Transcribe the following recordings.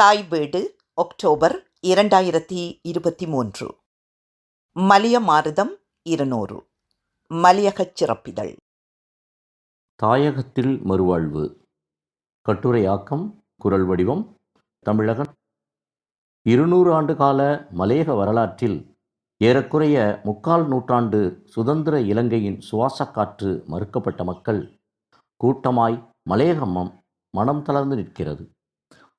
தாய் வீடு ஒக்டோபர் இரண்டாயிரத்தி இருபத்தி மூன்று. மலிய மாருதம் இருநூறு. மலியகச் சிறப்பிதழ். தாயகத்தில் மறுவாழ்வு. கட்டுரையாக்கம் குரல் வடிவம் தமிழகம் இருநூறு ஆண்டு கால மலையக வரலாற்றில் ஏறக்குறைய முக்கால் நூற்றாண்டு சுதந்திர இலங்கையின் சுவாசக் காற்று மறுக்கப்பட்ட மக்கள் கூட்டமாய் மலையகமம் மனம் தளர்ந்து நிற்கிறது.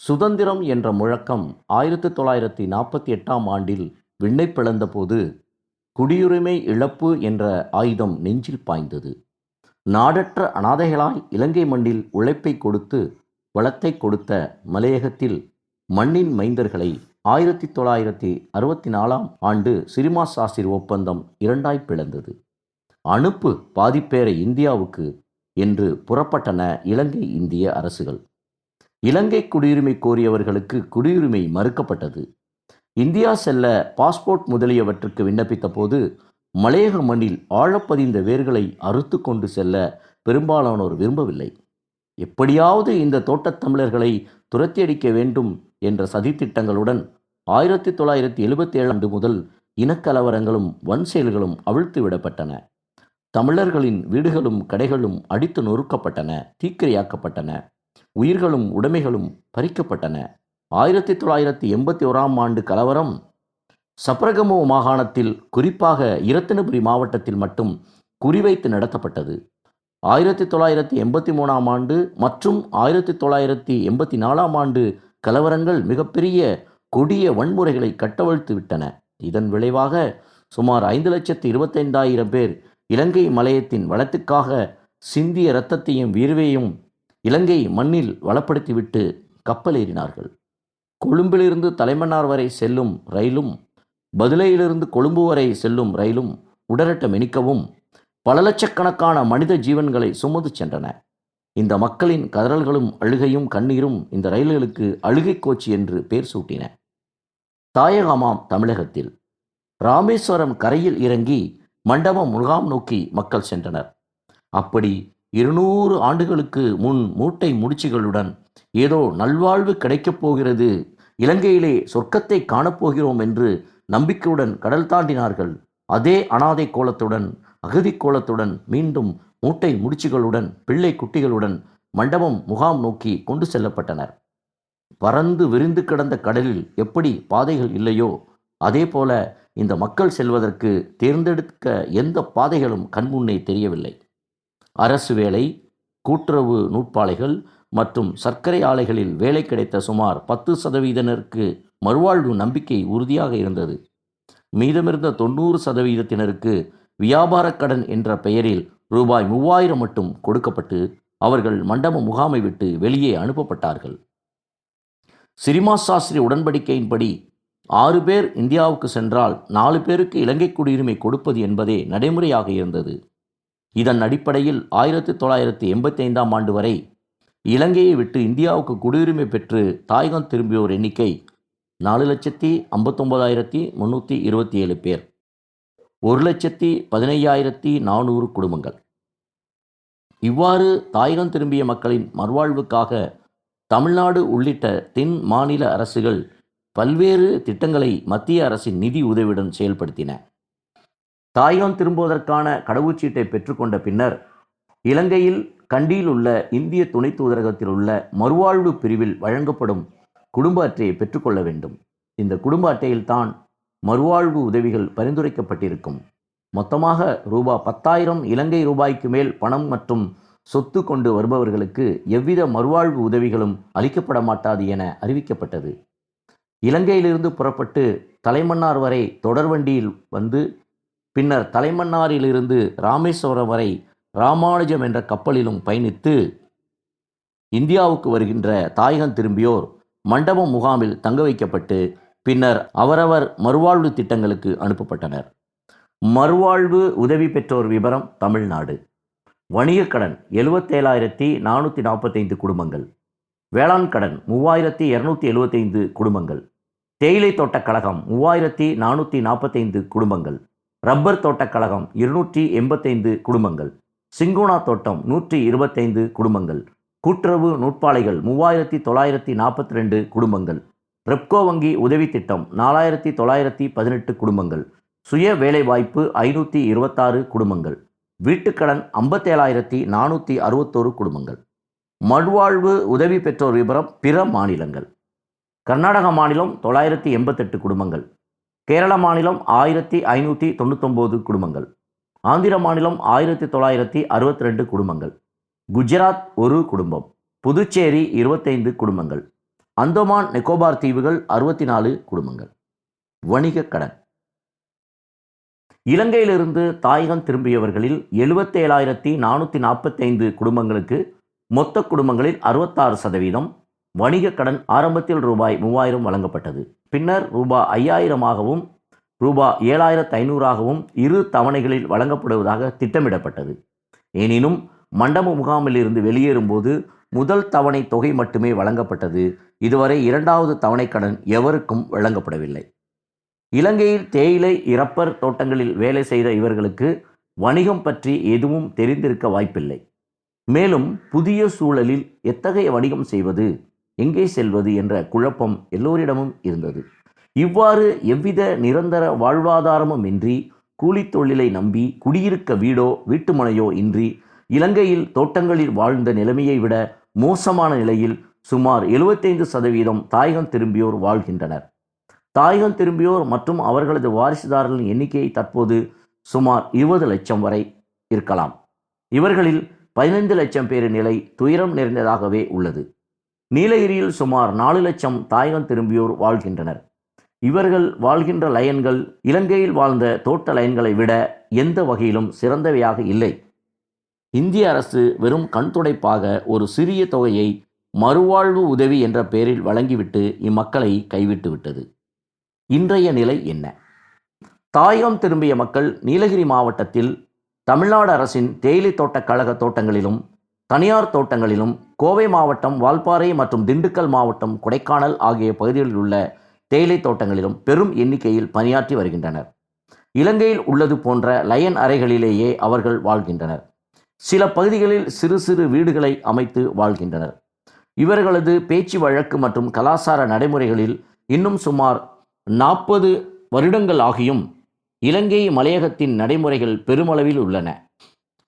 சுதந்திரம் என்ற முழக்கம் ஆயிரத்தி தொள்ளாயிரத்தி நாற்பத்தி எட்டாம் ஆண்டில் விண்ணை பிளந்தபோது குடியுரிமை இழப்பு என்ற ஆயுதம் நெஞ்சில் பாய்ந்தது. நாடற்ற அனாதைகளாய் இலங்கை மண்ணில் உழைப்பை கொடுத்து வளத்தை கொடுத்த மலையகத்தில் மண்ணின் மைந்தர்களை ஆயிரத்தி தொள்ளாயிரத்தி அறுபத்தி நாலாம் ஆண்டு சிரிமா சாஸ்திரி ஒப்பந்தம் இரண்டாய் பிளந்தது. அனுப்பு பாதிப்பேரை இந்தியாவுக்கு என்று புறப்பட்டன இலங்கை இந்திய அரசுகள். இலங்கை குடியுரிமை கோரியவர்களுக்கு குடியுரிமை மறுக்கப்பட்டது. இந்தியா செல்ல பாஸ்போர்ட் முதலியவற்றுக்கு விண்ணப்பித்த போது மலையக மண்ணில் ஆழப்பதிந்த வேர்களை அறுத்து கொண்டு செல்ல பெரும்பாலானோர் விரும்பவில்லை. எப்படியாவது இந்த தோட்டத் தமிழர்களை துரத்தியடிக்க வேண்டும் என்ற சதித்திட்டங்களுடன் ஆயிரத்தி தொள்ளாயிரத்தி எழுபத்தி ஏழு ஆண்டு முதல் இனக்கலவரங்களும் வன் செயல்களும் அவிழ்த்து விடப்பட்டன. தமிழர்களின் வீடுகளும் கடைகளும் அடித்து நொறுக்கப்பட்டன தீக்கிரையாக்கப்பட்டன. உயிர்களும் உடைமைகளும் பறிக்கப்பட்டன. ஆயிரத்தி தொள்ளாயிரத்தி எண்பத்தி ஓராம் ஆண்டு கலவரம். சப்ரகமோ மாகாணத்தில் குறிப்பாக இரத்தினபுரி மாவட்டத்தில் மட்டும் குறிவைத்து நடத்தப்பட்டது. ஆயிரத்தி தொள்ளாயிரத்தி எண்பத்தி மூணாம் ஆண்டு மற்றும் ஆயிரத்தி தொள்ளாயிரத்தி எண்பத்தி நாலாம் ஆண்டு கலவரங்கள் மிகப்பெரிய கொடிய வன்முறைகளை கட்டவழ்த்து விட்டன இதன் விளைவாக சுமார் ஐந்து லட்சத்து இருபத்தைந்தாயிரம் பேர் இலங்கை மலையத்தின் வளத்துக்காக சிந்திய இரத்தத்தையும் வீர்வையும் இலங்கை மண்ணில் வளப்படுத்திவிட்டு கப்பலேறினார்கள். கொழும்பிலிருந்து தலைமன்னார் வரை செல்லும் ரயிலும் பதிலையிலிருந்து கொழும்பு வரை செல்லும் ரயிலும் உடலட்ட மெனிக்கவும் பல லட்சக்கணக்கான மனித ஜீவன்களை சுமந்து சென்றன. இந்த மக்களின் கதறல்களும் அழுகையும் கண்ணீரும் இந்த ரயில்களுக்கு அழுகை கோச்சி என்று பெயர் சூட்டின. தாயகமாம் தமிழகத்தில் ராமேஸ்வரம் கரையில் இறங்கி மண்டபம் முகாம் நோக்கி மக்கள் சென்றனர். அப்படி இருநூறு ஆண்டுகளுக்கு முன் மூட்டை முடிச்சுகளுடன் ஏதோ நல்வாழ்வு கிடைக்கப் போகிறது இலங்கையிலே சொர்க்கத்தை காணப்போகிறோம் என்று நம்பிக்கையுடன் கடல் தாண்டினார்கள். அதே அனாதை கோலத்துடன் அகதி கோலத்துடன் மீண்டும் மூட்டை முடிச்சுகளுடன் பிள்ளை குட்டிகளுடன் மண்டபம் முகாம் நோக்கி கொண்டு செல்லப்பட்டனர். பறந்து விரிந்து கிடந்த கடலில் எப்படி பாதைகள் இல்லையோ அதே போல இந்த மக்கள் செல்வதற்கு தேர்ந்தெடுக்க எந்த பாதைகளும் கண்முன்னே தெரியவில்லை. அரசு வேலை கூட்டுறவு நூற்பாலைகள் மற்றும் சர்க்கரை ஆலைகளில் வேலை கிடைத்த சுமார் பத்து சதவீதத்தினருக்கு மறுவாழ்வு நம்பிக்கை உறுதியாக இருந்தது. மீதமிருந்த தொண்ணூறு சதவீதத்தினருக்கு வியாபார கடன் என்ற பெயரில் ரூபாய் மூவாயிரம் மட்டும் கொடுக்கப்பட்டு அவர்கள் மண்டப முகாமை விட்டு வெளியே அனுப்பப்பட்டார்கள். சிரிமா சாஸ்திரி உடன்படிக்கையின்படி ஆறு பேர் இந்தியாவுக்கு சென்றால் நாலு பேருக்கு இலங்கை குடியுரிமை கொடுப்பது என்பதே நடைமுறையாக இருந்தது. இதன் அடிப்படையில் ஆயிரத்தி தொள்ளாயிரத்தி எண்பத்தி ஐந்தாம் ஆண்டு வரை இலங்கையை விட்டு இந்தியாவுக்கு குடியுரிமை பெற்று தாயகம் திரும்பியோர் எண்ணிக்கை நாலு லட்சத்தி ஐம்பத்தொம்போதாயிரத்தி முந்நூற்றி இருபத்தி ஏழு பேர். ஒரு லட்சத்தி பதினையாயிரத்தி நானூறு குடும்பங்கள். இவ்வாறு தாயகம் திரும்பிய மக்களின் மறுவாழ்வுக்காக தமிழ்நாடு உள்ளிட்ட தென் மாநில அரசுகள் பல்வேறு திட்டங்களை மத்திய அரசின் நிதி உதவியுடன் செயல்படுத்தின. தாயகம் திரும்புவதற்கான கடவுச்சீட்டை பெற்றுக்கொண்ட பின்னர் இலங்கையில் கண்டியில் உள்ள இந்திய துணை தூதரகத்தில் உள்ள மறுவாழ்வு பிரிவில் வழங்கப்படும் குடும்ப அட்டையை பெற்றுக்கொள்ள வேண்டும். இந்த குடும்ப அட்டையில்தான் மறுவாழ்வு உதவிகள் பரிந்துரைக்கப்பட்டிருக்கும். மொத்தமாக ரூபா பத்தாயிரம் இலங்கை ரூபாய்க்கு மேல் பணம் மற்றும் சொத்து கொண்டு வருபவர்களுக்கு எவ்வித மறுவாழ்வு உதவிகளும் அளிக்கப்பட மாட்டாது என அறிவிக்கப்பட்டது. இலங்கையிலிருந்து புறப்பட்டு தலைமன்னார் வரை தொடர்வண்டியில் வந்து பின்னர் தலைமன்னாரிலிருந்து ராமேஸ்வரம் வரை ராமானுஜம் என்ற கப்பலிலும் பயணித்து இந்தியாவுக்கு வருகின்ற தாயகம் திரும்பியோர் மண்டபம் முகாமில் தங்க வைக்கப்பட்டு பின்னர் அவரவர் மறுவாழ்வு திட்டங்களுக்கு அனுப்பப்பட்டனர். மறுவாழ்வு உதவி பெற்றோர் விவரம் தமிழ்நாடு. வணிகக் கடன் எழுபத்தேழாயிரத்தி நானூற்றி நாற்பத்தைந்து குடும்பங்கள். வேளாண் கடன் மூவாயிரத்தி இரநூத்தி எழுபத்தைந்து குடும்பங்கள். தேயிலை தோட்டக் கழகம் மூவாயிரத்தி நானூற்றி நாற்பத்தைந்து குடும்பங்கள். ரப்பர் தோட்டக் கழகம் இருநூற்றி எண்பத்தைந்து குடும்பங்கள். சிங்கோனா தோட்டம் நூற்றி இருபத்தைந்து குடும்பங்கள். கூட்டுறவு நூற்பாலைகள் மூவாயிரத்தி தொள்ளாயிரத்தி நாற்பத்தி ரெண்டு குடும்பங்கள். ரெப்கோ வங்கி உதவி திட்டம் நாலாயிரத்தி தொள்ளாயிரத்தி பதினெட்டு குடும்பங்கள். சுய வேலைவாய்ப்பு ஐநூற்றி இருபத்தாறு குடும்பங்கள். வீட்டுக்கடன் ஐம்பத்தேழாயிரத்தி நானூற்றி அறுபத்தோரு குடும்பங்கள். மறுவாழ்வு உதவி பெற்றோர் விபரம் பிற மாநிலங்கள். கர்நாடக மாநிலம் தொள்ளாயிரத்தி எண்பத்தெட்டு குடும்பங்கள். கேரள மாநிலம் ஆயிரத்தி ஐநூற்றி தொண்ணூத்தொம்போது குடும்பங்கள். ஆந்திர மாநிலம் ஆயிரத்தி தொள்ளாயிரத்தி அறுபத்தி ரெண்டு குடும்பங்கள். குஜராத் ஒரு குடும்பம். புதுச்சேரி இருபத்தைந்து குடும்பங்கள். அந்தமான் நிக்கோபார் தீவுகள் அறுபத்தி நாலு குடும்பங்கள். வணிகக் கடன். இலங்கையிலிருந்து தாயகம் திரும்பியவர்களில் எழுபத்தேழாயிரத்தி நானூற்றி நாற்பத்தைந்து குடும்பங்களுக்கு மொத்த குடும்பங்களில் அறுபத்தாறு சதவீதம் வணிகக் கடன் ஆரம்பத்தில் ரூபாய் மூவாயிரம் வழங்கப்பட்டது. பின்னர் ரூபாய் ஐயாயிரமாகவும் ரூபாய் ஏழாயிரத்து ஐநூறாகவும் இரு தவணைகளில் வழங்கப்படுவதாக திட்டமிடப்பட்டது. எனினும் மண்டப முகாமில் இருந்து வெளியேறும்போது முதல் தவணை தொகை மட்டுமே வழங்கப்பட்டது. இதுவரை இரண்டாவது தவணை கடன் எவருக்கும் வழங்கப்படவில்லை. இலங்கையில் தேயிலை இறப்பர் தோட்டங்களில் வேலை செய்த இவர்களுக்கு வணிகம் பற்றி எதுவும் தெரிந்திருக்க வாய்ப்பில்லை. மேலும் புதிய சூழலில் எத்தகைய வணிகம் செய்வது? எங்கே செல்வது என்ற குழப்பம் எல்லோரிடமும் இருந்தது. இவ்வாறு எவ்வித நிரந்தர வாழ்வாதாரமும் இன்றி கூலித் தொழிலை நம்பி குடியிருக்க வீடோ வீட்டுமனையோ இன்றி இலங்கையில் தோட்டங்களில் வாழ்ந்த நிலைமையை விட மோசமான நிலையில் சுமார் 75% சதவீதம் தாயகம் திரும்பியோர் வாழ்கின்றனர். தாயகம் திரும்பியோர் மற்றும் அவர்களது வாரிசுதாரர்களின் எண்ணிக்கை தற்போது சுமார் இருபது லட்சம் வரை இருக்கலாம். இவர்களில் பதினைந்து லட்சம் பேரின் நிலை துயரம் நிறைந்ததாகவே உள்ளது. நீலகிரியில் சுமார் நாலு லட்சம் தாயகம் திரும்பியோர் வாழ்கின்றனர். இவர்கள் வாழ்கின்ற லயன்கள் இலங்கையில் வாழ்ந்த தோட்ட லயன்களை விட எந்த வகையிலும் சிறந்தவையாக இல்லை. இந்திய அரசு வெறும் கண்துடைப்பாக ஒரு சிறிய தொகையை மறுவாழ்வு உதவி என்ற பெயரில் வழங்கிவிட்டு இம்மக்களை கைவிட்டு விட்டது இன்றைய நிலை என்ன? தாயகம் திரும்பிய மக்கள் நீலகிரி மாவட்டத்தில் தமிழ்நாடு அரசின் தேயிலை தோட்டக் கழக தோட்டங்களிலும் தனியார் தோட்டங்களிலும் கோவை மாவட்டம் வால்பாறை மற்றும் திண்டுக்கல் மாவட்டம் கொடைக்கானல் ஆகிய பகுதிகளில் உள்ள தேயிலை தோட்டங்களிலும் பெரும் எண்ணிக்கையில் பணியாற்றி வருகின்றனர். இலங்கையில் உள்ளது போன்ற லயன் அறைகளிலேயே அவர்கள் வாழ்கின்றனர். சில பகுதிகளில் சிறு சிறு வீடுகளை அமைத்து வாழ்கின்றனர். இவர்களது பேச்சு வழக்கு மற்றும் கலாசார நடைமுறைகளில் இன்னும் சுமார் நாற்பது வருடங்கள் ஆகியும் இலங்கை மலையகத்தின் நடைமுறைகள் பெருமளவில் உள்ளன.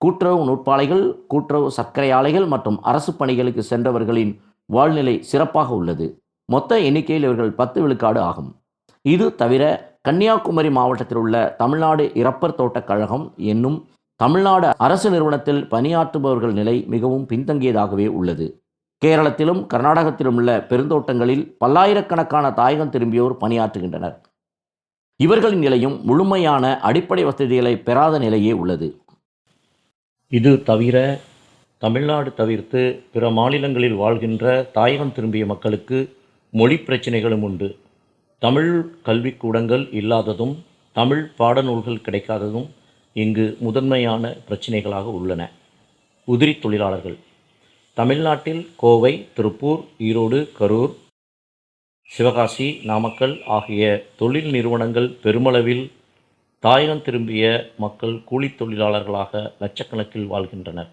கூட்டுறவு நூற்பாலைகள் கூட்டுறவு சர்க்கரை ஆலைகள் மற்றும் அரசு பணிகளுக்கு சென்றவர்களின் வாழ்நிலை சிறப்பாக உள்ளது. மொத்த எண்ணிக்கையில் இவர்கள் பத்து விழுக்காடு ஆகும். இது தவிர கன்னியாகுமரி மாவட்டத்தில் உள்ள தமிழ்நாடு இறப்பர் தோட்டக் கழகம் என்னும் தமிழ்நாடு அரசு நிறுவனத்தில் பணியாற்றுபவர்கள் நிலை மிகவும் பின்தங்கியதாகவே உள்ளது. கேரளத்திலும் கர்நாடகத்திலும் உள்ள பெருந்தோட்டங்களில் பல்லாயிரக்கணக்கான தாயகம் திரும்பியோர் பணியாற்றுகின்றனர். இவர்களின் நிலையும் முழுமையான அடிப்படை வசதிகளை பெறாத நிலையே உள்ளது. இது தவிர தமிழ்நாடு தவிர்த்து பிற மாநிலங்களில் வாழ்கின்ற தாயகம் திரும்பிய மக்களுக்கு மொழி பிரச்சனைகளும் உண்டு. தமிழ் கல்விக்கூடங்கள் இல்லாததும் தமிழ் பாடநூல்கள் கிடைக்காததும் இங்கு முதன்மையான பிரச்சனைகளாக உள்ளன. உதிரி தொழிலாளர்கள். தமிழ்நாட்டில் கோவை திருப்பூர் ஈரோடு கரூர் சிவகாசி நாமக்கல் ஆகிய தொழில் நிறுவனங்கள் பெருமளவில் தாயகம் திரும்பிய மக்கள் கூலித் தொழிலாளர்களாக லட்சக்கணக்கில் வாழ்கின்றனர்.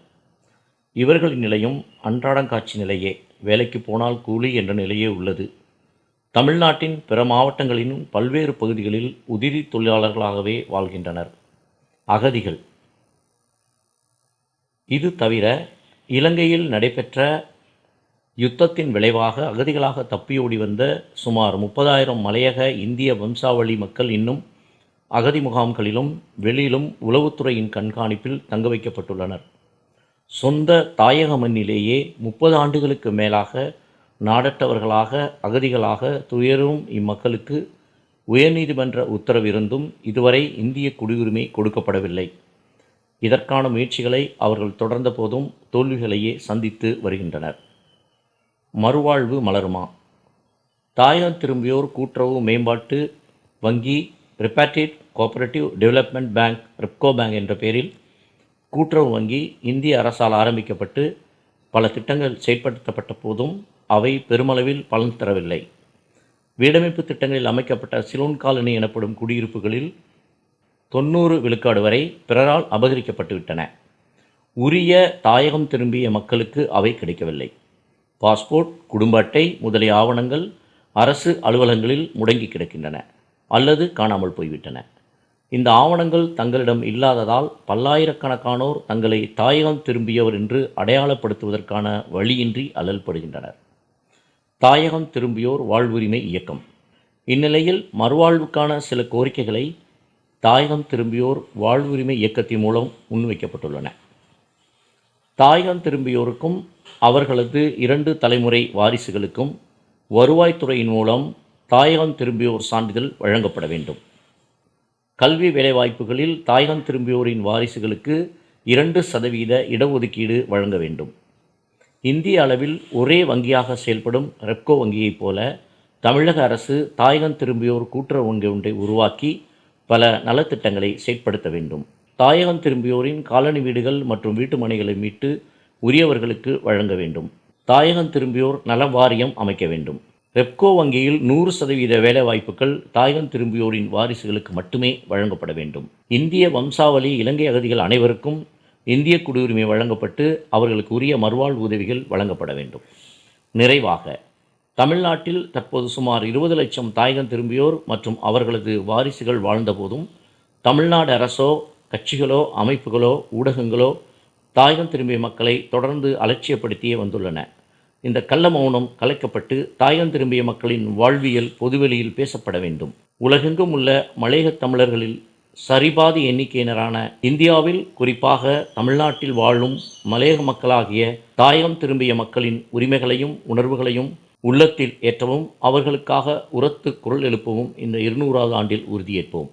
இவர்களின் நிலையும் அன்றாடங்காட்சி நிலையே. வேலைக்கு போனால் கூலி என்ற நிலையே உள்ளது. தமிழ்நாட்டின் பிற மாவட்டங்களின் பல்வேறு பகுதிகளில் உதிரி தொழிலாளர்களாகவே வாழ்கின்றனர். அகதிகள். இது தவிர இலங்கையில் நடைபெற்ற யுத்தத்தின் விளைவாக அகதிகளாக தப்பியோடி வந்த சுமார் முப்பதாயிரம் மலையக இந்திய வம்சாவளி மக்கள் இன்னும் அகதி முகாம்களிலும் வெளியிலும் உளவுத்துறையின் கண்காணிப்பில் தங்க வைக்கப்பட்டுள்ளனர். சொந்த தாயக மண்ணிலேயே முப்பது ஆண்டுகளுக்கு மேலாக நாடற்றவர்களாக அகதிகளாக துயரும் இம்மக்களுக்கு உயர்நீதிமன்ற உத்தரவிருந்தும் இதுவரை இந்திய குடியுரிமை கொடுக்கப்படவில்லை. இதற்கான முயற்சிகளை அவர்கள் தொடர்ந்த போதும் தோல்விகளையே சந்தித்து வருகின்றனர். மறுவாழ்வு மலருமா? தாயகம் திரும்பியோர் கூட்டுறவு மேம்பாட்டு வங்கி repatriated cooperative development bank Repco bank என்ற பெயரில் கூட்டுறவு வங்கி இந்திய அரசால் ஆரம்பிக்கப்பட்டு பல திட்டங்கள் செயற்படுத்தப்பட்ட போதும் அவை பெருமளவில் பலன் தரவில்லை. வீடமைப்பு திட்டங்களில் அமைக்கப்பட்ட சிலோன் காலனி எனப்படும் குடியிருப்புகளில் தொண்ணூறு விழுக்காடு வரை பிறரால் அபகரிக்கப்பட்டுவிட்டன. உரிய தாயகம் திரும்பிய மக்களுக்கு அவை கிடைக்கவில்லை. பாஸ்போர்ட் குடும்ப அட்டை முதலிய ஆவணங்கள் அரசு அலுவலகங்களில் முடங்கி கிடக்கின்றன. அல்லது காணாமல் போய்விட்டன. இந்த ஆவணங்கள் தங்களிடம் இல்லாததால் பல்லாயிரக்கணக்கானோர் தங்களை தாயகம் திரும்பியவர் என்று அடையாளப்படுத்துவதற்கான வழியின்றி அல்லல்படுகின்றனர். தாயகம் திரும்பியோர் வாழ்வுரிமை இயக்கம். இந்நிலையில் மறுவாழ்வுக்கான சில கோரிக்கைகளை தாயகம் திரும்பியோர் வாழ்வுரிமை இயக்கத்தின் மூலம் முன்வைக்கப்பட்டுள்ளன. தாயகம் திரும்பியோருக்கும் அவர்களது இரண்டு தலைமுறை வாரிசுகளுக்கும் வருவாய்த்துறையின் மூலம் தாயகம் திரும்பியோர் சான்றிதழ் வழங்கப்பட வேண்டும். கல்வி வேலைவாய்ப்புகளில் தாயகம் திரும்பியோரின் வாரிசுகளுக்கு இரண்டு சதவீத இடஒதுக்கீடு வழங்க வேண்டும். இந்திய அளவில் ஒரே வங்கியாக செயல்படும் ரெப்கோ வங்கியைப் போல தமிழக அரசு தாயகம் திரும்பியோர் கூட்டுறவு வங்கி ஒன்றை உருவாக்கி பல நலத்திட்டங்களை செயற்படுத்த வேண்டும். தாயகம் திரும்பியோரின் காலனி வீடுகள் மற்றும் வீட்டு மனைகளை மீட்டு உரியவர்களுக்கு வழங்க வேண்டும். தாயகம் திரும்பியோர் நல வாரியம் அமைக்க வேண்டும். ரெப்கோ வங்கியில் நூறு சதவீத வேலைவாய்ப்புகள் தாயகம் திரும்பியோரின் வாரிசுகளுக்கு மட்டுமே வழங்கப்பட வேண்டும். இந்திய வம்சாவளி இலங்கை அகதிகள் அனைவருக்கும் இந்திய குடியுரிமை வழங்கப்பட்டு அவர்களுக்கு உரிய மறுவாழ்வு உதவிகள் வழங்கப்பட வேண்டும். நிறைவாக தமிழ்நாட்டில் தற்போது சுமார் இருபது லட்சம் தாயகம் திரும்பியோர் மற்றும் அவர்களது வாரிசுகள் வாழ்ந்தபோதும் தமிழ்நாடு அரசோ கட்சிகளோ அமைப்புகளோ ஊடகங்களோ தாயகம் திரும்பிய மக்களை தொடர்ந்து அலட்சியப்படுத்தியே வந்துள்ளன. இந்த கள்ள மௌனம் கலைக்கப்பட்டு தாயம் திரும்பிய மக்களின் வாழ்வியல் பொதுவெளியில் பேசப்பட வேண்டும். உலகெங்கும் உள்ள மலையகத் தமிழர்களில் சரிபாதி எண்ணிக்கையினரான இந்தியாவில் குறிப்பாக தமிழ்நாட்டில் வாழும் மலையக மக்களாகிய தாயம் திரும்பிய மக்களின் உரிமைகளையும் உணர்வுகளையும் உள்ளத்தில் ஏற்றவும் அவர்களுக்காக உரத்து குரல் எழுப்பவும் இந்த இருநூறாவது ஆண்டில் உறுதியேற்போம்.